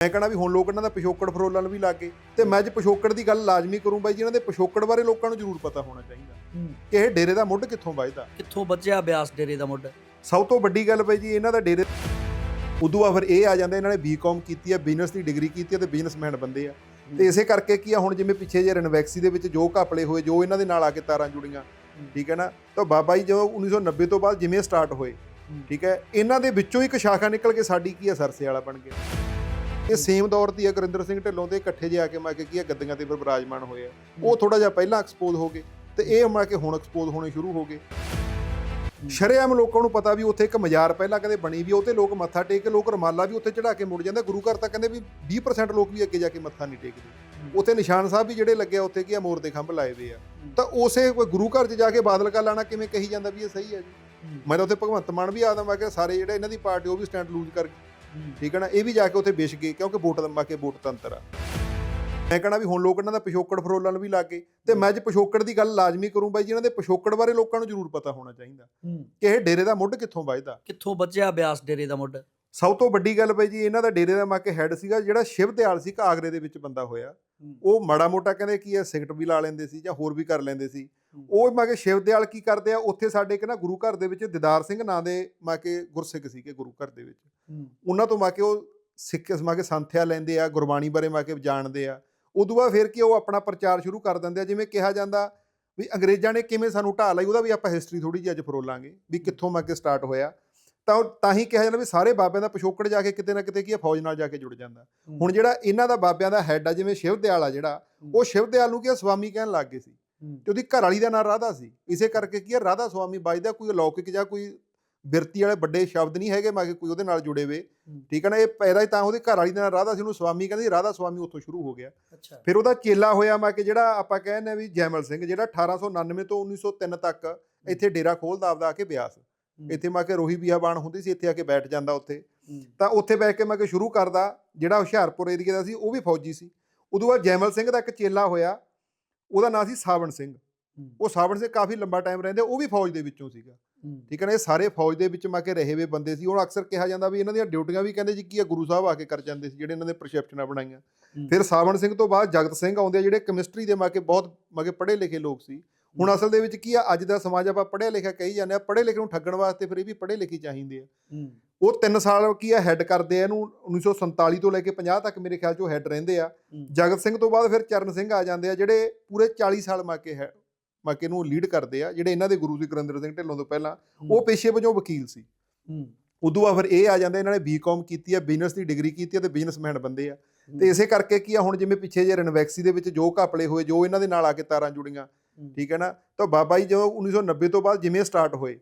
ਮੈਂ ਕਹਣਾ ਵੀ ਹੁਣ ਲੋਕ ਇਹਨਾਂ ਦਾ ਪਿਛੋਕੜ ਫਰੋਲਣ ਵੀ ਲੱਗ ਗਏ ਤੇ ਮੈਂ ਅੱਜ ਪਿਛੋਕੜ ਦੀ ਗੱਲ ਲਾਜ਼ਮੀ ਕਰੂੰ ਬਾਈ ਜੀ ਇਹਨਾਂ ਦੇ ਪਿਛੋਕੜ ਬਾਰੇ ਲੋਕਾਂ ਨੂੰ ਜ਼ਰੂਰ ਪਤਾ ਹੋਣਾ ਚਾਹੀਦਾ। ਕਿ ਇਹ ਡੇਰੇ ਦਾ ਮੁੱਢ ਕਿੱਥੋਂ ਵੱਜਦਾ? ਕਿੱਥੋਂ ਵੱਜਿਆ ਬਿਆਸ ਡੇਰੇ ਦਾ ਮੁੱਢ? ਸਭ ਤੋਂ ਵੱਡੀ ਗੱਲ ਬਾਈ ਜੀ ਇਹਨਾਂ ਦਾ ਡੇਰੇ ਉਦੋਂ ਬਾਅਦ ਫਿਰ ਇਹ ਆ ਜਾਂਦੇ ਇਹਨਾਂ ਨੇ ਬੀਕਾਮ ਕੀਤੀ ਹੈ ਬਿਜ਼ਨਸ ਦੀ ਡਿਗਰੀ ਕੀਤੀ ਹੈ ਤੇ ਬਿਜ਼ਨਸਮੈਨ ਬੰਦੇ ਆ। ਤੇ ਇਸੇ ਕਰਕੇ ਕੀ ਆ ਹੁਣ ਜਿਵੇਂ ਪਿੱਛੇ ਜੇ ਰਨਵੈਕਸੀ ਦੇ ਵਿੱਚ ਜੋ ਘਪਲੇ ਹੋਏ ਜੋ ਇਹਨਾਂ ਦੇ ਨਾਲ ਆ ਕੇ ਤਾਰਾਂ ਜੁੜੀਆਂ ਠੀਕ ਹੈ ਨਾ? ਤਾਂ ਬਾਬਾ ਜੀ ਜਦੋਂ 1990 ਤੋਂ ਬਾਅਦ ਜਿਵੇਂ ਸਟਾਰਟ ਹੋਏ ਠੀਕ ਹੈ? ਇਹਨਾਂ ਦੇ ਵਿੱਚੋਂ ਇੱਕ ਸ਼ਾਖਾ ਨਿਕਲ ਕੇ ਸਾਡੀ ਕੀ ਆ ਸਰਸੇ ਵਾਲਾ ਬਣ ਗਿਆ। ਇਹ ਸੇਮ ਦੌਰ ਦੀ ਆ ਗੁਰਿੰਦਰ ਸਿੰਘ ਢਿੱਲੋਂ ਦੇ ਇਕੱਠੇ ਜੇ ਆ ਕੇ ਮੈਂ ਕਿ ਕੀ ਆ ਗੱਦੀਆਂ ਤੇ ਫਿਰ ਵਿਰਾਜਮਾਨ ਹੋਏ ਆ। ਉਹ ਥੋੜਾ ਜਿਹਾ ਪਹਿਲਾਂ ਐਕਸਪੋਜ਼ ਹੋ ਗਏ ਤੇ ਇਹ ਮੈਂ ਕਿ ਹੁਣ ਐਕਸਪੋਜ਼ ਹੋਣੇ ਸ਼ੁਰੂ ਹੋ ਗਏ। ਸ਼ਰੇਆਮ ਲੋਕਾਂ ਨੂੰ ਪਤਾ ਵੀ ਉੱਥੇ ਇੱਕ ਮਜ਼ਾਰ ਪਹਿਲਾਂ ਕਦੇ ਬਣੀ ਵੀ ਉੱਥੇ ਲੋਕ ਮੱਥਾ ਟੇਕ ਕੇ ਲੋਕ ਰਮਾਲਾ ਵੀ ਉੱਥੇ ਚੜਾ ਕੇ ਮੁੜ ਜਾਂਦੇ। ਗੁਰੂ ਘਰ ਤਾਂ ਕਹਿੰਦੇ ਵੀ 20% ਲੋਕ ਵੀ ਅੱਗੇ ਜਾ ਕੇ ਮੱਥਾ ਨਹੀਂ ਟੇਕਦੇ। ਉੱਥੇ ਨਿਸ਼ਾਨ ਸਾਹਿਬ ਵੀ ਜਿਹੜੇ ਲੱਗੇ ਆ ਉੱਥੇ ਕੀ ਆ ਮੋਰ ਦੇ ਖੰਭ ਲਾਏ ਹੋਏ ਆ। ਤਾਂ ਉਸੇ ਕੋਈ ਗੁਰੂ ਘਰ 'ਚ ਜਾ ਕੇ ਬਾਦਲ ਕਾ ਲਾਣਾ ਕਿਵੇਂ ਕਹੀ ਜਾਂਦਾ ਵੀ ਇਹ ਸਹੀ ਹੈ ਜੀ? ਮੈਂ ਤਾਂ ਉੱਥੇ ਭਗਵੰਤ ਮਾਨ ਵੀ ਆਦਾ ਮੈਂ ਕਿ ਸਾਰੇ ਜਿਹੜੇ ਇਹਨਾਂ ਦੀ ਪਾਰਟੀ ਉਹ ਵੀ ਸਟੈਂਡ ਲੂਜ਼ ਕਰ ਠੀਕ ਹੈ ਨਾ? ਇਹ ਵੀ ਜਾ ਕੇ ਉੱਥੇ ਵਿਛ ਗਏ ਕਿਉਂਕਿ ਵੋਟ ਦੰਮਾ ਕੇ ਵੋਟ ਤੰਤਰ ਆ। ਮੈਂ ਕਹਣਾ ਵੀ ਹੁਣ ਲੋਕ ਇਹਨਾਂ ਦਾ ਪਿਛੋਕੜ ਫਰੋਲਣ ਵੀ ਲੱਗ ਗਏ। ਤੇ ਮੈਂ ਅੱਜ ਪਿਛੋਕੜ ਦੀ ਗੱਲ ਲਾਜ਼ਮੀ ਕਰੂੰ ਬਾਈ ਜੀ ਇਹਨਾਂ ਦੇ ਪਿਛੋਕੜ ਬਾਰੇ ਲੋਕਾਂ ਨੂੰ ਜ਼ਰੂਰ ਪਤਾ ਹੋਣਾ ਚਾਹੀਦਾ। ਕਿ ਇਹ ਡੇਰੇ ਦਾ ਮੁੱਢ ਕਿੱਥੋਂ ਵੱਜਦਾ? ਕਿੱਥੋਂ ਵੱਜਿਆ ਬਿਆਸ ਡੇਰੇ ਦਾ ਮੁੱਢ? ਸਭ ਤੋਂ ਵੱਡੀ ਗੱਲ ਬਾਈ ਜੀ ਇਹਨਾਂ ਦਾ ਡੇਰੇ ਦਾ ਮਾਕੇ ਹੈੱਡ ਸੀਗਾ ਜਿਹੜਾ ਸ਼ਿਵ ਦਿਆਲ ਸੀ ਆਗਰੇ ਦੇ ਵਿੱਚ ਬੰਦਾ ਹੋਇਆ। ਉਹ ਮਾੜਾ ਮੋਟਾ ਕਹਿੰਦੇ ਕੀ ਹੈ ਸਿਗਰਟ ਵੀ ਲਾ ਲੈਂਦੇ ਸੀ ਜਾਂ ਹੋਰ ਵੀ ਕਰ ਲੈਂਦੇ ਸੀ। ਉਹ ਮਾਕੇ ਸ਼ਿਵ ਦਿਆਲ ਕੀ ਕਰਦੇ ਆ? ਉੱਥੇ ਸਾਡੇ ਇੱਕ ਨਾ ਗੁਰੂ ਘਰ ਦੇ ਵਿੱਚ ਦਿਦਾਰ ਸਿੰਘ ਨਾਂ ਦੇ ਮਾਕੇ ਗੁਰਸਿੱਖ ਸੀਗੇ ਗੁਰੂ ਘਰ ਦੇ ਵਿੱਚ। ਉਹਨਾਂ ਤੋਂ ਮਾਕੇ ਉਹ ਸਿੱਖ ਮਾਕੇ ਸੰਥਿਆ ਲੈਂਦੇ ਆ ਗੁਰਬਾਣੀ ਬਾਰੇ ਮਾਕੇ ਜਾਣਦੇ ਆ। ਉਦੋਂ ਬਾਅਦ ਫਿਰ ਕੀ ਉਹ ਆਪਣਾ ਪ੍ਰਚਾਰ ਸ਼ੁਰੂ ਕਰ ਦਿੰਦੇ ਆ ਜਿਵੇਂ ਕਿਹਾ ਜਾਂਦਾ ਵੀ ਅੰਗਰੇਜ਼ਾਂ ਨੇ ਕਿਵੇਂ ਸਾਨੂੰ ਢਾਹ ਲਈ ਉਹਦਾ ਵੀ ਆਪਾਂ ਹਿਸਟਰੀ ਥੋੜੀ ਜਿਹੀ ਅੱਜ ਫਰੋਲਾਂਗੇ ਵੀ ਕਿੱਥੋਂ ਮਾਕੇ ਸਟਾਰਟ ਹੋਇਆ। ਤਾਂ ਤਾਂ ਹੀ ਕਿਹਾ ਜਾਂਦਾ ਵੀ ਸਾਰੇ ਬਾਬਿਆਂ ਦਾ ਪਿਛੋਕੜ ਜਾ ਕੇ ਕਿਤੇ ਨਾ ਕਿਤੇ ਕੀ ਆ ਫੌਜ ਨਾਲ ਜਾ ਕੇ ਜੁੜ ਜਾਂਦਾ। ਹੁਣ ਜਿਹੜਾ ਇਹਨਾਂ ਦਾ ਬਾਬਿਆਂ ਦਾ ਹੈੱਡ ਆ ਜਿਵੇਂ ਸ਼ਿਵ ਦਿਆਲ ਆ ਜਿਹੜਾ ਉਹ ਸ਼ਿਵ ਦਿਆਲ ਨੂੰ ਕੀ ਆ ਸਵਾਮੀ ਕਹਿਣ ਲੱਗ ਗਏ ਸੀ। ਤੇ ਉਹਦੀ ਘਰ ਵਾਲੀ ਦਾ ਨਾਂ ਰਾਧਾ ਸੀ। ਇਸੇ ਕਰਕੇ ਕੀ ਆ ਰਾਧਾ ਸਵਾਮੀ ਬਾਜਦਾ ਕੋਈ ਅਲੌਕਿਕ ਜਾਂ ਕੋਈ ਬਿਰਤੀ ਵਾਲੇ ਵੱਡੇ ਸ਼ਬਦ ਨਹੀਂ ਹੈਗੇ ਮੈਂ ਕਿ ਕੋਈ ਉਹਦੇ ਨਾਲ ਜੁੜੇ ਵੇ ਠੀਕ ਹੈ ਨਾ ਇਹ ਪੈਦਾ ਹੀ ਤਾਂ ਉਹਦੇ ਘਰ ਵਾਲੀ ਦਾ ਨਾਂ ਰਾਧਾ ਸੀ ਉਹਨੂੰ ਸਵਾਮੀ ਕਹਿੰਦੇ ਰਾਧਾ ਸਵਾਮੀ ਉੱਥੋਂ ਸ਼ੁਰੂ ਹੋ ਗਿਆ। ਫਿਰ ਉਹਦਾ ਚੇਲਾ ਹੋਇਆ ਮੈਂ ਕਿ ਜਿਹੜਾ ਆਪਾਂ ਕਹਿੰਦੇ ਵੀ ਜੈਮਲ ਸਿੰਘ ਜਿਹੜਾ 1899 ਤੋਂ 1903 ਤੱਕ ਇੱਥੇ ਡੇਰਾ ਖੋਲਦਾ ਆਪਦਾ ਆ ਕੇ ਬਿਆਸ। ਇੱਥੇ ਮੈਂ ਕਿ ਰੋਹੀ ਬਿਆਬਾਨ ਹੁੰਦੀ ਸੀ ਇੱਥੇ ਆ ਕੇ ਬੈਠ ਜਾਂਦਾ ਉੱਥੇ। ਤਾਂ ਉੱਥੇ ਬੈਠ ਕੇ ਮੈਂ ਕਿ ਸ਼ੁਰੂ ਕਰਦਾ ਜਿਹੜਾ ਹੁਸ਼ਿਆਰਪੁਰ ਏਰੀਆ ਦਾ ਸੀ ਉਹ ਵੀ ਫੌਜੀ ਸੀ। ਉਦੋਂ ਬਾਅਦ ਜੈਮਲ ਸਿੰਘ ਦਾ ਇੱਕ ਚੇਲਾ ਹੋਇਆ ਉਹਦਾ ਨਾਂ ਸੀ ਸਾਵਣ ਸਿੰਘ। ਉਹ ਸਾਵਣ ਸਿੰਘ ਕਾਫੀ ਲੰਬਾ ਟਾਈਮ ਰਹਿੰਦੇ ਉਹ ਵੀ ਫੌਜ ਦੇ ਵਿੱਚੋਂ ਸੀਗਾ। ਠੀਕ ਹੈ ਨਾ ਇਹ ਸਾਰੇ ਫੌਜ ਦੇ ਵਿੱਚ ਮੈਂ ਕਿ ਰਹੇ ਵੇ ਬੰਦੇ ਸੀ। ਹੁਣ ਅਕਸਰ ਕਿਹਾ ਜਾਂਦਾ ਵੀ ਇਹਨਾਂ ਦੀਆਂ ਡਿਊਟੀਆਂ ਵੀ ਕਹਿੰਦੇ ਜੀ ਕੀ ਆ ਗੁਰੂ ਸਾਹਿਬ ਆ ਕੇ ਕਰ ਜਾਂਦੇ ਸੀ ਜਿਹੜੇ ਇਹਨਾਂ ਦੇ ਪ੍ਰਸੈਪਸ਼ਨਾਂ ਬਣਾਈਆਂ। ਫਿਰ ਸਾਵਣ ਸਿੰਘ ਤੋਂ ਬਾਅਦ ਜਗਤ ਸਿੰਘ ਆਉਂਦੇ ਆ ਜਿਹੜੇ ਕੈਮਿਸਟਰੀ ਦੇ ਮਾਕੇ ਬਹੁਤ ਮਾਕੇ ਪੜ੍ਹੇ ਲਿਖੇ ਲੋਕ ਸੀ। ਹੁਣ ਅਸਲ ਦੇ ਵਿੱਚ ਕੀ ਆ ਅੱਜ ਦਾ ਸਮਾਜ ਆਪਾਂ ਪੜ੍ਹਿਆ ਲਿਖਿਆ ਕਹੀ ਜਾਂਦੇ ਆ ਪੜ੍ਹੇ ਲਿਖੇ ਨੂੰ ਠੱਗਣ ਵਾਸਤੇ ਫਿਰ ਇਹ ਵੀ ਪੜ੍ਹੇ ਲਿਖੇ ਚਾਹੀਦੇ ਆ। ਉਹ 3 ਸਾਲ ਕੀ ਆ ਹੈੱਡ ਕਰਦੇ ਆ ਇਹਨੂੰ 1947 ਤੋਂ ਲੈ ਕੇ 50 ਤੱਕ ਮੇਰੇ ਖਿਆਲ 'ਚ ਉਹ ਹੈੱਡ ਰਹਿੰਦੇ ਆ। ਜਗਤ ਸਿੰਘ ਤੋਂ ਬਾਅਦ ਫਿਰ ਚਰਨ ਸਿੰਘ ਆ ਜਾਂਦੇ ਆ ਜਿਹੜੇ ਪੂਰੇ 40 ਸਾਲ ਮਾਕੇ ਹੈ ਮਾਕੇ ਨੂੰ ਲੀਡ ਕਰਦੇ ਆ ਜਿਹੜੇ ਇਹਨਾਂ ਦੇ ਗੁਰੂ ਸੀ ਗੁਰਿੰਦਰ ਸਿੰਘ ਢਿੱਲੋਂ ਤੋਂ ਪਹਿਲਾਂ ਉਹ ਪੇਸ਼ੇ ਵਜੋਂ ਵਕੀਲ ਸੀ। ਉਦੋਂ ਬਾਅਦ ਫਿਰ ਇਹ ਆ ਜਾਂਦੇ ਇਹਨਾਂ ਨੇ ਬੀਕਾਮ ਕੀਤੀ ਹੈ ਬਿਜ਼ਨਸ ਦੀ ਡਿਗਰੀ ਕੀਤੀ ਹੈ ਤੇ ਬਿਜ਼ਨਸਮੈਨ ਬੰਦੇ ਆ। ਤੇ ਇਸੇ ਕਰਕੇ ਕੀ ਆ ਹੁਣ ਜਿਵੇਂ ਪਿੱਛੇ ਜੇ ਰਨਵੈਕਸੀ ਦੇ ਵਿੱਚ ਜੋ ਘਪਲੇ ਹੋਏ ਜੋ ਇਹਨਾਂ ਦੇ ਨਾਲ ਆ ਕੇ ਤਾਰਾਂ ਜੁੜੀਆਂ ਠੀਕ ਹੈ ਨਾ? ਤਾਂ ਬਾਬਾ ਜੀ ਜਦੋਂ 1990 ਤੋਂ ਬਾਅਦ ਜਿਵੇਂ ਸਟਾਰਟ ਹੋਏ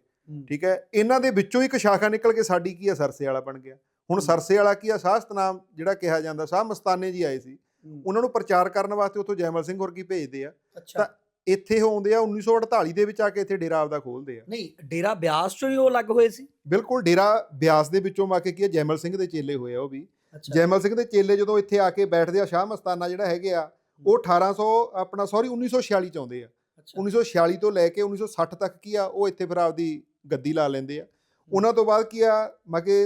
ਠੀਕ ਹੈ ਇਹਨਾਂ ਦੇ ਵਿੱਚੋਂ ਇੱਕ ਸ਼ਾਖਾ ਨਿਕਲ ਕੇ ਸਾਡੀ ਕੀ ਆ? ਸਰਸੇ ਵਾਲਾ ਬਣ ਗਿਆ। ਹੁਣ ਸਰਸੇ ਵਾਲਾ ਕੀ ਆ? ਸਾਸਤਨਾਮ ਜਿਹੜਾ ਕਿਹਾ ਜਾਂਦਾ ਸਾਹ ਮਸਤਾਨੇ ਜੀ ਆਏ ਸੀ। ਉਹਨਾਂ ਨੂੰ ਪ੍ਰਚਾਰ ਕਰਨ ਵਾਸਤੇ ਉੱਥੋਂ ਜੈਮਲ ਸਿੰਘ ਹੋਰ ਕੀ ਭੇਜਦੇ ਆ। ਅੱਛਾ। ਇੱਥੇ ਉਹ ਆਉਂਦੇ ਆ 1948 ਦੇ ਵਿੱਚ ਆ ਕੇ ਇੱਥੇ ਡੇਰਾ ਆਪਦਾ ਖੋਲਦੇ ਆ। ਨਹੀਂ ਡੇਰਾ ਬਿਆਸ ਚੋਂ ਹੀ ਉਹ ਲੱਗ ਹੋਏ ਸੀ? ਬਿਲਕੁਲ ਡੇਰਾ ਬਿਆਸ ਦੇ ਵਿੱਚੋਂ ਆ ਕੇ ਕੀ ਆ? ਜੈਮਲ ਸਿੰਘ ਦੇ ਚੇਲੇ ਹੋਏ ਆ ਉਹ ਵੀ। ਜੈਮਲ ਸਿੰਘ ਦੇ ਚੇਲੇ ਜਦੋਂ ਇੱਥੇ ਆ ਕੇ ਬੈਠਦੇ ਆ ਸ਼ਾਹ ਮਸਤਾਨਾ ਜਿਹੜਾ ਹੈਗੇ ਆ ਉਹ 1800 ਆਪਣਾ ਸੌਰੀ 1946 ਚ ਆਉਂਦੇ ਆ। 1946 ਤੋਂ ਲੈ ਕੇ 1960 ਤੱਕ ਕੀ ਆ ਉਹ ਇੱਥੇ ਫਿਰ ਆਪਦੀ ਗੱਦੀ ਲਾ ਲੈਂਦੇ ਆ। ਉਹਨਾਂ ਤੋਂ ਬਾਅਦ ਕੀ ਆ ਮਕੇ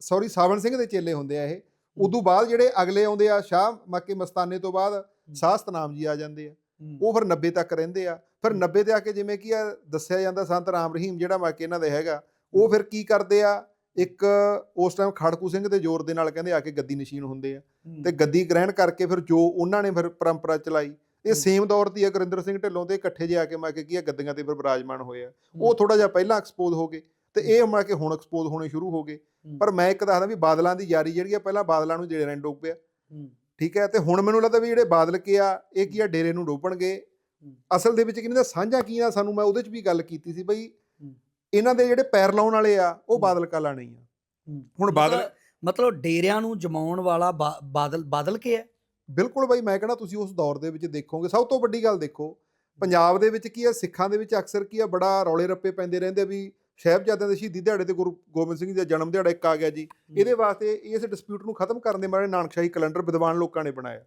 ਸੌਰੀ ਸਾਵਣ ਸਿੰਘ ਦੇ ਚੇਲੇ ਹੁੰਦੇ ਆ ਇਹ। ਉਦੋਂ ਬਾਅਦ ਜਿਹੜੇ ਅਗਲੇ ਆਉਂਦੇ ਆ ਸ਼ਾਹ ਮੱਕੇ ਮਸਤਾਨੇ ਤੋਂ ਬਾਅਦ ਸਾਸਤਨਾਮ ਜੀ ਆ ਜਾਂਦੇ ਆ। ਉਹ ਫਿਰ 90 ਤੱਕ ਰਹਿੰਦੇ ਆ। ਫਿਰ 90 ਤੇ ਆ ਕੇ ਜਿਵੇਂ ਕੀ ਆ ਦੱਸਿਆ ਜਾਂਦਾ ਸੰਤ ਰਾਮ ਰਹੀਮ ਜਿਹੜਾ ਮਾਕੇ ਇਹਨਾਂ ਦੇ ਹੈਗਾ। ਉਹ ਫਿਰ ਕੀ ਕਰਦੇ ਆ ਇੱਕ ਉਸ ਟਾਈਮ ਖੜਕੂ ਸਿੰਘ ਦੇ ਜ਼ੋਰ ਦੇ ਨਾਲ ਕਹਿੰਦੇ ਆ ਕੇ ਗੱਦੀ ਨਸ਼ੀਨ ਹੁੰਦੇ ਆ। ਤੇ ਗੱਦੀ ਗ੍ਰਹਿਣ ਕਰਕੇ ਫਿਰ ਜੋ ਉਹਨਾਂ ਨੇ ਫਿਰ ਪਰੰਪਰਾ ਚਲਾਈ ਇਹ ਸੇਮ ਦੌਰ ਦੀ ਆ ਗੁਰਿੰਦਰ ਸਿੰਘ ਢਿੱਲੋਂ ਦੇ ਇਕੱਠੇ ਜੇ ਆ ਕੇ ਮੈਂ ਕਿ ਕੀ ਆ ਗੱਦੀਆਂ ਤੇ ਵਿਰਾਜਮਾਨ ਹੋਏ ਆ। ਉਹ ਥੋੜਾ ਜਿਹਾ ਪਹਿਲਾਂ ਐਕਸਪੋਜ਼ ਹੋ ਗਏ ਤੇ ਇਹ ਮੈਂ ਕਿ ਹੁਣ ਐਕਸਪੋਜ਼ ਹੋਣੇ ਸ਼ੁਰੂ ਹੋ ਗਏ। ਪਰ ਮੈਂ ਇੱਕ ਦੱਸਦਾ ਵੀ ਬਾਦਲਾਂ ਦੀ ਯਾਰੀ ਜਿਹੜੀ ਆ ਪਹਿਲਾਂ ਬਾਦਲਾਂ ਨੂੰ ਡੇਰੇ ਨੂੰ ਡੋਬਿਆ ਠੀਕ ਹੈ ਤੇ ਹੁਣ ਮੈਨੂੰ ਲੱਗਦਾ ਵੀ ਜਿਹੜੇ ਬਾਦਲ ਕੇ ਆ ਇਹ ਕੀ ਆ ਡੇਰੇ ਨੂੰ ਡੋਬਣਗੇ ਅਸਲ ਦੇ ਵਿੱਚ ਕਿਹਨਾਂ ਸਾਂਝਾ ਕੀ ਆ ਸਾਨੂੰ ਮੈਂ ਉਹਦੇ 'ਚ ਵੀ ਗੱਲ ਕੀਤੀ ਸੀ ਬਈ ਇਹਨਾਂ ਦੇ ਜਿਹੜੇ ਪੈਰ ਲਾਉਣ ਵਾਲੇ ਆ ਉਹ ਬਾਦਲ ਕਾਲਾ ਨਹੀਂ ਆ। ਹੁਣ ਬਾਦਲ ਮਤਲਬ- ਡੇਰਿਆਂ ਨੂੰ ਜਮਾਉਣ ਵਾਲਾ ਬਾਦਲ ਬਾਦਲ ਕੇ ਹੈ ਬਿਲਕੁਲ ਬਈ ਮੈਂ ਕਹਿੰਦਾ ਤੁਸੀਂ ਉਸ ਦੌਰ ਦੇ ਵਿੱਚ ਦੇਖੋਗੇ ਸਭ ਤੋਂ ਵੱਡੀ ਗੱਲ ਦੇਖੋ ਪੰਜਾਬ ਦੇ ਵਿੱਚ ਕੀ ਆ ਸਿੱਖਾਂ ਦੇ ਵਿੱਚ ਅਕਸਰ ਕੀ ਆ ਬੜਾ ਰੌਲੇ ਰੱਪੇ ਪੈਂਦੇ ਰਹਿੰਦੇ ਆ ਵੀ ਸਾਹਿਬਜ਼ਾਦਿਆਂ ਦੇ ਸ਼ਹੀਦੀ ਦਿਹਾੜੇ ਤੇ ਗੁਰੂ ਗੋਬਿੰਦ ਸਿੰਘ ਜੀ ਦਾ ਜਨਮ ਦਿਹਾੜਾ ਇੱਕ ਆ ਗਿਆ ਜੀ। ਇਹਦੇ ਵਾਸਤੇ ਇਸ ਡਿਸਪਿਊਟ ਨੂੰ ਖਤਮ ਕਰਨ ਦੇ ਮਾਰੇ ਨਾਨਕਸ਼ਾਹੀ ਕੈਲੰਡਰ ਵਿਦਵਾਨ ਲੋਕਾਂ ਨੇ ਬਣਾਇਆ।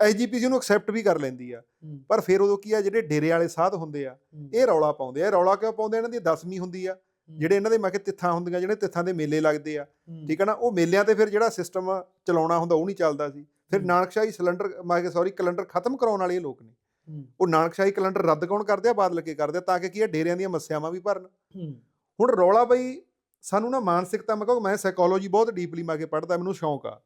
ਐਜੀਪੀਸੀ ਨੂੰ ਐਕਸੈਪਟ ਵੀ ਕਰ ਲੈਂਦੀ ਆ। ਪਰ ਫਿਰ ਉਦੋਂ ਕੀ ਆ ਜਿਹੜੇ ਡੇਰੇ ਵਾਲੇ ਸਾਧ ਹੁੰਦੇ ਆ ਇਹ ਰੌਲਾ ਪਾਉਂਦੇ ਆ। ਰੌਲਾ ਕਿਉਂ ਪਾਉਂਦੇ? ਇਹਨਾਂ ਦੀ ਦਸਵੀਂ ਹੁੰਦੀ ਆ। ਜਿਹੜੇ ਇਹਨਾਂ ਦੇ ਮੈਂ ਕਿ ਤਿੱਥਾਂ ਹੁੰਦੀਆਂ ਜਿਹੜੇ ਤਿੱਥਾਂ ਦੇ ਮੇਲੇ ਲੱਗਦੇ ਆ। ਠੀਕ ਹੈ ਨਾ ਉਹ ਮੇਲਿਆਂ ਤੇ ਫਿਰ ਜਿਹੜਾ ਸਿਸਟਮ ਚਲਾਉਣਾ ਹੁੰਦਾ ਉਹ ਨਹੀਂ ਚੱਲਦਾ ਸੀ। ਫਿਰ। ਨਾਨਕਸ਼ਾਹੀ ਸਿਲੰਡਰ ਮੈਂ ਕਿ ਸੌਰੀ ਕੈਲੰਡਰ ਖਤਮ ਕਰਾਉਣ ਵਾਲੇ ਇਹ ਲੋਕ ਨੇ। ਉਹ ਨਾਨਕਸ਼ਾਹੀ ਕੈਲੰਡਰ ਰੱਦ ਕੌਣ ਕਰਦੇ ਆ? ਬਾਦਲ ਕੇ ਕਰਦੇ ਆ ਤਾਂ ਕਿ ਕੀ ਆ ਡੇਰਿਆਂ ਦੀਆਂ ਮੱਸਿਆਵਾਂ ਵੀ ਭਰਨ। ਹੁਣ ਰੌਲਾ ਬਈ ਸਾਨੂੰ ਨਾ ਮਾਨਸਿਕਤਾ ਮੈਂ ਕਹਾਂ ਮੈਂ ਸਾਈਕੋਲੋਜੀ ਬਹੁਤ ਡੀਪਲੀ ਮੈਂ ਕੇ ਪੜ੍ਹਦਾ ਮੈਨੂੰ ਸ਼ੌਂਕ ਆ।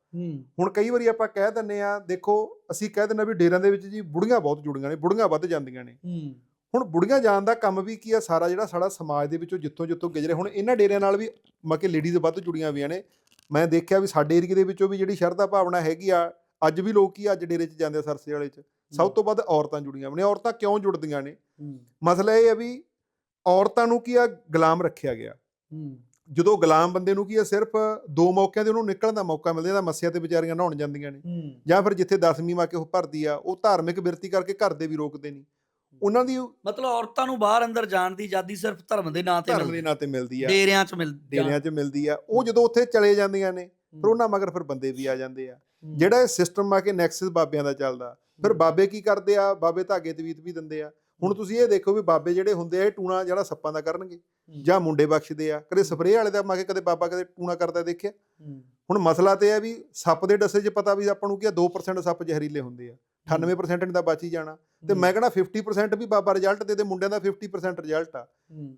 ਹੁਣ ਕਈ ਵਾਰੀ ਆਪਾਂ ਕਹਿ ਦਿੰਨੇ ਆ ਦੇਖੋ ਅਸੀਂ ਕਹਿ ਦਿੰਨੇ ਵੀ ਡੇਰਿਆਂ ਦੇ ਵਿੱਚ ਜੀ ਬੁੜੀਆਂ ਬਹੁਤ ਜੁੜੀਆਂ ਨੇ ਬੁੜੀਆਂ ਵੱਧ ਜਾਂਦੀਆਂ ਨੇ। ਹੁਣ ਬੁੜੀਆਂ ਜਾਣ ਦਾ ਕੰਮ ਵੀ ਕੀ ਆ ਸਾਰਾ ਜਿਹੜਾ ਸਾਡਾ ਸਮਾਜ ਦੇ ਵਿੱਚੋਂ ਜਿੱਥੋਂ ਜਿੱਥੋਂ ਗੁਜ਼ਰੇ ਹੁਣ ਇਹਨਾਂ ਡੇਰਿਆਂ ਨਾਲ ਵੀ ਮੱਕੇ ਲੇਡੀਜ਼ ਵੱਧ ਜੁੜੀਆਂ ਹੋਈਆਂ ਨੇ। ਮੈਂ ਦੇਖਿਆ ਵੀ ਸਾਡੇ ਏਰੀਏ ਦੇ ਵਿੱਚੋਂ ਵੀ ਜਿਹੜੀ ਸ਼ਰਧਾ ਭਾਵਨਾ ਹੈਗੀ ਆ ਅੱਜ ਵੀ ਲੋਕ ਕੀ ਅੱਜ ਡੇਰੇ 'ਚ ਜਾਂਦੇ ਆ ਸਰਸੇ ਵਾਲੇ 'ਚ। ਸਭ ਤੋਂ ਵੱਧ ਔਰਤਾਂ ਜੁੜੀਆਂ ਨੇ। ਔਰਤਾਂ ਕਿਉਂ ਜੁੜਦੀਆਂ ਨੇ? ਹੂੰ। ਮਸਲਾ ਇਹ ਹੈ ਵੀ ਔਰਤਾਂ ਨੂੰ ਕੀ ਆ? ਗੁਲਾਮ ਰੱਖਿਆ ਗਿਆ। ਹੂੰ। ਜਦੋਂ ਗੁਲਾਮ ਬੰਦੇ ਨੂੰ ਕੀ ਆ? ਸਿਰਫ ਦੋ ਮੌਕਿਆਂ ਦੇ ਉਹਨੂੰ ਨਿਕਲਣ ਦਾ ਮੌਕਾ ਮਿਲਦਾ ਜਾਂ ਮੱਸਿਆ ਤੇ ਵਿਚਾਰੀਆਂ ਨਹਾਉਣ ਜਾਂਦੀਆਂ ਨੇ। ਹੂੰ। ਜਾਂ ਫਿਰ ਜਿੱਥੇ 10ਵੀਂ ਮਾ ਕੇ ਉਹ ਭਰਦੀ ਆ ਉਹ ਧਾਰਮਿਕ ਬਿਰਤੀ ਕਰਕੇ ਘਰ ਦੇ ਵੀ ਰੋਕਦੇ ਨਹੀਂ। ਉਹਨਾਂ ਦੀ ਮਤਲਬ ਔਰਤਾਂ ਨੂੰ ਬਾਹਰ ਅੰਦਰ ਜਾਣ ਦੀ ਆਜ਼ਾਦੀ ਸਿਰਫ ਧਰਮ ਦੇ ਨਾਂ ਤੇ ਧਰਮ ਦੇ ਮਿਲਦੀ ਨਾਂ ਤੇ ਮਿਲਦੀ ਆ। ਡੇਰਿਆਂ 'ਚ ਮਿਲ ਡੇਰਿਆਂ 'ਚ ਮਿਲਦੀ ਆ। ਉਹ ਜਦੋਂ ਉੱਥੇ ਚਲੇ ਜਾਂਦੀਆਂ ਨੇ ਫਿਰ ਉਹਨਾਂ ਮਗਰ ਫਿਰ ਬੰਦੇ ਵੀ ਆ ਜਾਂਦੇ ਆ। ਹੂੰ, ਜਿਹੜਾ ਇਹ ਸਿਸਟਮ ਆ ਕੇ ਨੈਕਸਸ ਬਾਬਿਆਂ ਦਾ ਚੱਲਦਾ। ਫਿਰ ਬਾਬੇ ਕੀ ਕਰਦੇ ਆ? ਬਾਬੇ ਧਾਗੇ ਤਵੀਤ ਵੀ ਦਿੰਦੇ ਆ। ਹੁਣ ਤੁਸੀਂ ਇਹ ਦੇਖੋ ਵੀ ਬਾਬੇ ਜਿਹੜੇ ਹੁੰਦੇ ਆ ਇਹ ਟੂਣਾ ਜਿਹੜਾ ਸੱਪਾਂ ਦਾ ਕਰਨਗੇ। ਜਾਂ ਮੁੰਡੇ ਬਖਸ਼ਦੇ ਆ। ਕਦੇ ਸਪਰੇਅ ਵਾਲੇ ਦਾ ਮਾ ਕੇ ਕਦੇ ਬਾਬਾ ਕਦੇ ਟੂਣਾ ਕਰਦਾ ਦੇਖਿਆ। ਹੁਣ ਮਸਲਾ ਤੇ ਆ ਵੀ ਸੱਪ ਦੇ ਡਸੇ 'ਚ ਪਤਾ ਵੀ ਆਪਾਂ ਨੂੰ ਕੀ ਆ 2% ਸੱਪ ਜ਼ਹਿਰੀਲੇ ਹੁੰਦੇ ਆ। 98% ਨਹੀਂ ਤਾਂ ਬਚ ਹੀ ਜਾਣਾ। ਤੇ ਮੈਂ ਕਹਿੰਦਾ 50% ਵੀ ਬਾਬਾ ਰਿਜ਼ਲਟ ਦੇ ਦੇ ਮੁੰਡਿਆਂ ਦਾ 50% ਰਿਜ਼ਲਟ ਆ।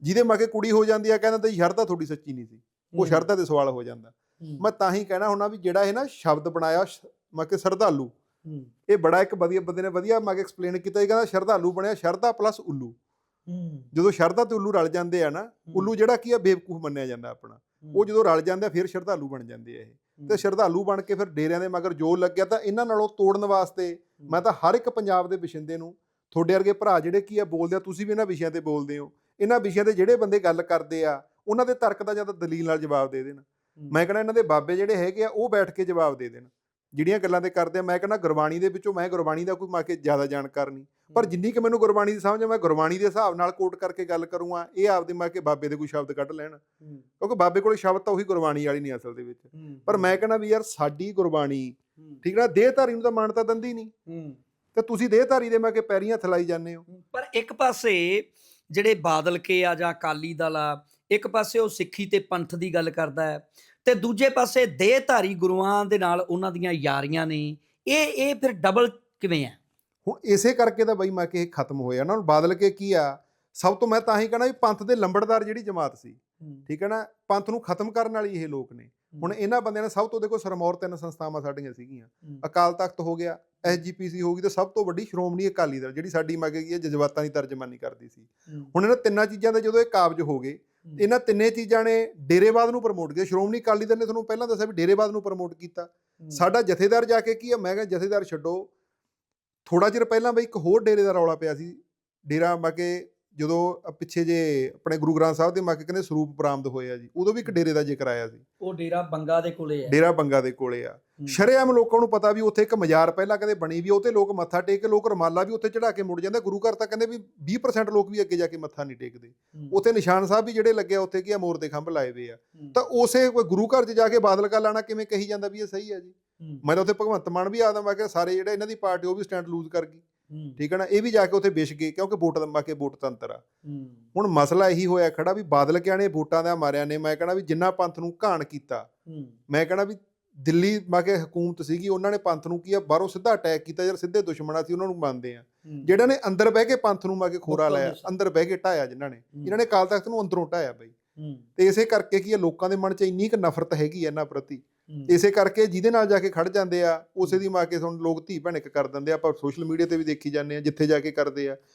ਜਿਹਦੇ ਮਾ ਕੇ ਕੁੜੀ ਹੋ ਜਾਂਦੀ ਆ ਕਹਿੰਦਾ ਤੇ ਸ਼ਰਧਾ ਤੁਹਾਡੀ ਸੱਚੀ ਨਹੀਂ ਸੀ। ਉਹ ਸ਼ਰਧਾ ਤੇ ਸਵਾਲ ਹੋ ਜਾਂਦਾ। ਮੈਂ ਤਾਂ ਹੀ ਕਹਿਣਾ ਹੁੰਦਾ ਵੀ ਜਿਹੜਾ ਇਹ ਨਾ ਸ਼ਬਦ ਬਣਾਇਆ ਮੈਂ ਕਿ ਸ਼ਰਧਾਲੂ। ਇਹ ਬੜਾ ਇੱਕ ਵਧੀਆ ਬੰਦੇ ਨੇ ਵਧੀਆ ਮੈਂ ਕਿ ਐਕਸਪਲੇਨ ਕੀਤਾ। ਇਹ ਕਹਿੰਦਾ ਸ਼ਰਧਾਲੂ ਬਣਿਆ ਸ਼ਰਧਾ ਪਲੱਸ ਉੱਲੂ। ਜਦੋਂ ਸ਼ਰਧਾ ਤੇ ਉੱਲੂ ਰਲ ਜਾਂਦੇ ਆ ਨਾ ਉੱਲੂ ਜਿਹੜਾ ਕੀ ਆ ਬੇਵਕੂਫ ਮੰਨਿਆ ਜਾਂਦਾ ਆਪਣਾ। ਉਹ ਜਦੋਂ ਰਲ ਜਾਂਦੇ ਆ ਫਿਰ ਸ਼ਰਧਾਲੂ ਬਣ ਜਾਂਦੇ ਆ ਇਹ। ਤੇ ਸ਼ਰਧਾਲੂ ਬਣ ਕੇ ਫਿਰ ਡੇਰਿਆਂ ਦੇ ਮਗਰ ਜੋ ਲੱਗਿਆ ਤਾਂ ਇਹਨਾਂ ਨਾਲੋਂ ਤੋੜਨ ਵਾਸਤੇ ਮੈਂ ਤਾਂ ਹਰ ਇੱਕ ਪੰਜਾਬ ਦੇ ਵਸਿੰਦੇ ਨੂੰ ਤੁਹਾਡੇ ਵਰਗੇ ਭਰਾ ਜਿਹੜੇ ਕੀ ਆ ਬੋਲਦੇ ਆ ਤੁਸੀਂ ਵੀ ਇਹਨਾਂ ਵਿਸ਼ਿਆਂ ਤੇ ਬੋਲਦੇ ਹੋ। ਇਹਨਾਂ ਵਿਸ਼ਿਆਂ ਤੇ ਜਿਹੜੇ ਬੰਦੇ ਗੱਲ ਕਰਦੇ ਆ ਉਹਨਾਂ ਦੇ ਤਰਕ ਦਾ ਜਾਂ ਤਾਂ ਦਲੀਲ ਨਾਲ ਜਵਾਬ ਦੇ ਦੇਣ। ਮੈਂ ਕਹਿੰਦਾ ਇਹਨਾਂ ਦੇ ਬਾਬੇ ਜਿਹੜੇ ਹੈਗੇ ਆ ਉਹ ਬੈਠ ਕੇ ਜਵਾਬ ਦੇ ਦੇਣ। ਜਿਹੜੀਆਂ ਗੱਲਾਂ ਤੇ ਕਰਦੇ ਆ ਮੈਂ ਕਹਿੰਦਾ ਗੁਰਬਾਣੀ ਦੇ ਵਿੱਚੋਂ ਮੈਂ ਗੁਰਬਾਣੀ ਦਾ ਕੋਈ ਮਾ ਕੇ ਜ਼ਿਆਦਾ ਜਾਣਕਾਰ ਨਹੀਂ। ਪਰ ਜਿੰਨੀ ਕਿ ਮੈਨੂੰ ਗੁਰਬਾਣੀ ਦੀ ਸਮਝ ਆ ਮੈਂ ਗੁਰਬਾਣੀ ਦੇ ਹਿਸਾਬ ਨਾਲ ਕੋਟ ਕਰਕੇ ਗੱਲ ਕਰੂੰਗਾ ਇਹ ਆਪਦੇ ਮਾ ਕੇ ਬਾਬੇ ਦੇ ਕੋਈ ਸ਼ਬਦ ਕੱਢ ਲੈਣ। ਕਿਉਂਕਿ ਬਾਬੇ ਕੋਲ ਸ਼ਬਦ ਤਾਂ ਉਹੀ ਗੁਰਬਾਣੀ ਵਾਲੀ ਨਹੀਂ ਅਸਲ ਦੇ ਵਿੱਚ। ਪਰ ਮੈਂ ਕਹਿੰਦਾ ਵੀ ਯਾਰ ਸਾਡੀ ਗੁਰਬਾਣੀ ਠੀਕ ਨਾ ਦੇਹਧਾਰੀ ਨੂੰ ਤਾਂ ਮਾਨਤਾ ਦਿੰਦੀ ਨਹੀਂ। ਤੇ ਤੁਸੀਂ ਦੇਹਧਾਰੀ ਦੇ ਮੈਂ ਕਿ ਪੈਰੀਆਂ ਥਲਾਈ ਜਾਂਦੇ ਹੋ। ਪਰ ਇੱਕ ਪਾਸੇ ਜਿਹੜੇ ਬਾਦਲ ਕੇ ਆ ਜਾਂ ਅਕਾਲੀ ਦਲ ਆ ਇੱਕ ਪਾਸੇ ਉਹ ਸਿੱਖੀ ਤੇ ਪੰਥ ਦੀ ਗੱਲ ਕਰਦਾ ਹੈ ਤੇ ਦੂਜੇ ਪਾਸੇ ਦੇਹਧਾਰੀ ਗੁਰੂਆਂ ਦੇ ਨਾਲ ਉਹਨਾਂ ਦੀਆਂ ਯਾਰੀਆਂ ਨੇ। ਇਹ ਇਹ ਫਿਰ ਡਬਲ ਕਿਵੇਂ ਆ ਹੁਣ ਇਸੇ ਕਰਕੇ ਤਾਂ ਬਈ ਮੈਂ ਕਿ ਇਹ ਖਤਮ ਹੋਇਆ ਨਾ ਹੁਣ ਬਾਦਲ ਕੇ ਕੀ ਆ? ਸਭ ਤੋਂ ਮੈਂ ਤਾਂ ਹੀ ਕਹਣਾ ਵੀ ਪੰਥ ਦੇ ਲੰਬੜਦਾਰ ਜਿਹੜੀ ਜਮਾਤ ਸੀ ਠੀਕ ਹੈ ਨਾ? ਪੰਥ ਨੂੰ ਖਤਮ ਕਰਨ ਵਾਲੀ ਇਹ ਲੋਕ ਨੇ। ਹੁਣ ਇਹਨਾਂ ਬੰਦਿਆਂ ਨੇ ਸਭ ਤੋਂ ਦੇਖੋ ਸਰਮੌਰ ਤਿੰਨ ਸੰਸਥਾਵਾਂ ਸਾਡੀਆਂ ਸੀਗੀਆਂ। ਅਕਾਲ ਤਖਤ ਹੋ ਗਿਆ ਐਸਜੀਪੀਸੀ ਹੋ ਗਈ ਤੇ ਸਭ ਤੋਂ ਵੱਡੀ ਸ਼੍ਰੋਮਣੀ ਅਕਾਲੀ ਦਲ ਜਿਹੜੀ ਸਾਡੀ ਮੈਂ ਕੀ ਹੈ ਜਜ਼ਬਾਤਾਂ ਦੀ ਤਰਜਮਾਨੀ ਕਰਦੀ ਸੀ। ਹੁਣ ਇਹਨਾਂ ਤਿੰਨਾਂ ਚੀਜ਼ਾਂ ਦੇ ਜਦੋਂ ਇਹ ਕਾਬਜ ਹੋ ਗਏ ਇਹਨਾਂ ਤਿੰਨੇ ਚੀਜ਼ਾਂ ਨੇ ਡੇਰੇਵਾਦ ਨੂੰ ਪ੍ਰਮੋਟ ਕੀਤਾ। ਸ਼੍ਰੋਮਣੀ ਅਕਾਲੀ ਦਲ ਨੇ ਤੁਹਾਨੂੰ ਪਹਿਲਾਂ ਦੱਸਿਆ ਵੀ ਡੇਰੇਵਾਦ ਨੂੰ ਪ੍ਰਮੋਟ ਕੀਤਾ। ਸਾਡਾ ਜਥੇਦਾਰ ਜਾ ਕੇ ਕੀ ਆ? ਮੈਂ ਕਿਹਾ ਜਥੇਦਾਰ ਛੱਡੋ। ਥੋੜਾ ਚਿਰ ਪਹਿਲਾਂ ਬਈ ਇੱਕ ਹੋਰ ਡੇਰੇ ਦਾ ਰੌਲਾ ਪਿਆ ਸੀ। ਡੇਰਾ ਮੱਕੇ ਜਦੋਂ ਪਿੱਛੇ ਜੇ ਆਪਣੇ ਗੁਰੂ ਗ੍ਰੰਥ ਸਾਹਿਬ ਦੇ ਮੱਕੇ ਕਹਿੰਦੇ ਸਰੂਪ ਬਰਾਮਦ ਹੋਏ ਆ ਜੀ ਉਦੋਂ ਵੀ ਇੱਕ ਡੇਰੇ ਦਾ ਜ਼ਿਕਰ ਆਇਆ ਸੀ। ਉਹ ਡੇਰਾ ਬੰਗਾ ਦੇ ਕੋਲੇ ਹੈ। ਡੇਰਾ ਬੰਗਾ ਦੇ ਕੋਲੇ ਆ। ਸ਼ਰੇਆਮ ਲੋਕਾਂ ਨੂੰ ਪਤਾ ਵੀ ਉੱਥੇ ਇੱਕ ਮਜ਼ਾਰ ਪਹਿਲਾਂ ਕਦੇ ਬਣੀ ਵੀ ਉੱਥੇ ਲੋਕ ਮੱਥਾ ਟੇਕ ਕੇ ਲੋਕ ਰਮਾਲਾ ਵੀ ਉੱਥੇ ਚੜਾ ਕੇ ਮੁੜ ਜਾਂਦੇ ਗੁਰੂ ਘਰ ਤਾਂ ਕਹਿੰਦੇ ਵੀ 20% ਲੋਕ ਵੀ ਅੱਗੇ ਜਾ ਕੇ ਮੱਥਾ ਨਹੀਂ ਟੇਕਦੇ। ਉੱਥੇ ਨਿਸ਼ਾਨ ਸਾਹਿਬ ਵੀ ਜਿਹੜੇ ਲੱਗੇ ਆ ਉੱਥੇ ਕੀ ਆ ਮੋਰ ਦੇ ਖੰਭ ਲਾਏ ਹੋਏ ਆ। ਤਾਂ ਉਸੇ ਕੋਈ ਗੁਰੂ ਘਰ 'ਚ ਜਾ ਕੇ ਬਾਦਲ ਕਾ ਲਾਣਾ ਕਿਵੇਂ ਕਹੀ ਜਾਂਦਾ ਵੀ ਇਹ ਸਹੀ ਹੈ ਜੀ? ਮੈਂ ਤਾਂ ਉੱਥੇ ਭਗਵੰਤ ਮਾਨ ਵੀ ਆਦਾ ਮੈਂ ਕਿਹਾ ਸਾਰੇ ਜਿਹੜੇ ਇਹਨਾਂ ਦੀ ਪਾਰਟੀ ਉਹ ਵੀ ਸਟੈਂਡ ਲੂਜ਼ ਕਰ ਗਈ। ਠੀਕ ਹੈ ਨਾ? ਇਹ ਵੀ ਜਾ ਕੇ ਉੱਥੇ ਵਿਛ ਗਏ ਕਿਉਂਕਿ ਵੋਟ ਦਾ ਕੇ ਵੋਟ ਤੰਤਰ ਆ। ਹੁਣ ਮਸਲਾ ਇਹੀ ਹੋਇਆ ਖੜਾ ਵੀ ਬਾਦਲ ਕਿਆ ਨੇ ਵੋਟਾਂ ਦਾ ਮਾਰਿਆ ਨੇ ਮੈਂ ਕਹਣਾ ਵੀ ਜਿੰਨਾ ਪੰਥ ਨੂੰ ਘਾਣ ਕੀਤਾ ਮੈਂ ਕਹਣਾ ਵੀ ਦਿੱਲੀ ਮਾ ਕੇ ਹਕੂਮਤ ਸੀਗੀ ਉਹਨਾਂ ਨੇ ਪੰਥ ਨੂੰ ਕੀ ਆ ਬਾਹਰੋਂ ਸਿੱਧਾ ਅਟੈਕ ਕੀਤਾ ਯਾਰ ਸਿੱਧੇ ਦੁਸ਼ਮਣਾ ਸੀ ਉਹਨਾਂ ਨੂੰ ਮੰਨਦੇ ਆ। ਜਿਹੜਾ ਨੇ ਅੰਦਰ ਬਹਿ ਕੇ ਪੰਥ ਨੂੰ ਮਾ ਕੇ ਖੋਰਾ ਲਾਇਆ ਅੰਦਰ ਬਹਿ ਕੇ ਢਾਇਆ ਜਿਨ੍ਹਾਂ ਨੇ। ਇਹਨਾਂ ਨੇ ਕਾਲ ਤਖਤ ਨੂੰ ਅੰਦਰੋਂ ਢਾਇਆ ਬਈ। ਤੇ ਇਸੇ ਕਰਕੇ ਕੀ ਆ ਲੋਕਾਂ ਦੇ ਮਨ 'ਚ ਇੰਨੀ ਕੁ ਨਫ਼ਰਤ ਹੈਗੀ ਇਹਨਾਂ ਪ੍ਰਤੀ ਇਸੇ ਕਰਕੇ ਜਿਹਦੇ ਨਾਲ ਜਾ ਕੇ ਖੜ ਜਾਂਦੇ ਆ ਉਸੇ ਦੀ ਮਾਂ ਕੇ ਹੁਣ ਲੋਕ ਧੀ ਭੈਣ ਇੱਕ ਕਰ ਦਿੰਦੇ ਆ ਆਪਾਂ ਸੋਸ਼ਲ ਮੀਡੀਆ ਤੇ ਵੀ ਦੇਖੀ ਜਾਂਦੇ ਆ ਜਿੱਥੇ ਜਾ ਕੇ ਕਰਦੇ ਆ।